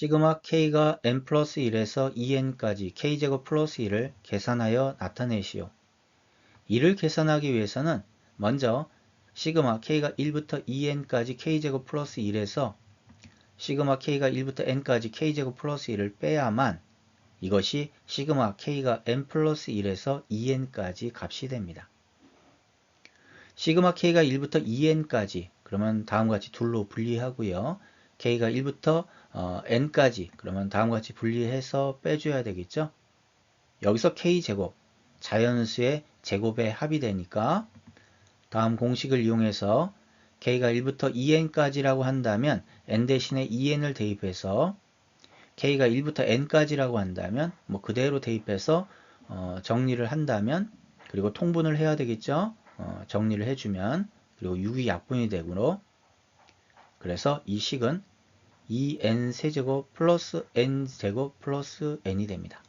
시그마 k가 n 플러스 1에서 2n까지 k제곱 플러스 1을 계산하여 나타내시오. 이를 계산하기 위해서는 먼저 시그마 k가 1부터 2n까지 k제곱 플러스 1에서 시그마 k가 1부터 n까지 k제곱 플러스 1을 빼야만 이것이 시그마 k가 n 플러스 1에서 2n까지 값이 됩니다. 시그마 k가 1부터 2n까지 그러면 다음과 같이 둘로 분리하고요. K가 1부터 어, n까지 그러면 다음과 같이 분리해서 빼줘야 되겠죠. 여기서 k제곱 자연수의 제곱의 합이 되니까 다음 공식을 이용해서 k가 1부터 2n까지라고 한다면 n 대신에 2n을 대입해서 k가 1부터 n까지라고 한다면 뭐 그대로 대입해서 어, 정리를 한다면 그리고 통분을 해야 되겠죠. 어, 정리를 해주면 그리고 6이 약분이 되므로 그래서 이 식은 2n 세제곱 플러스 n제곱 플러스 n이 됩니다.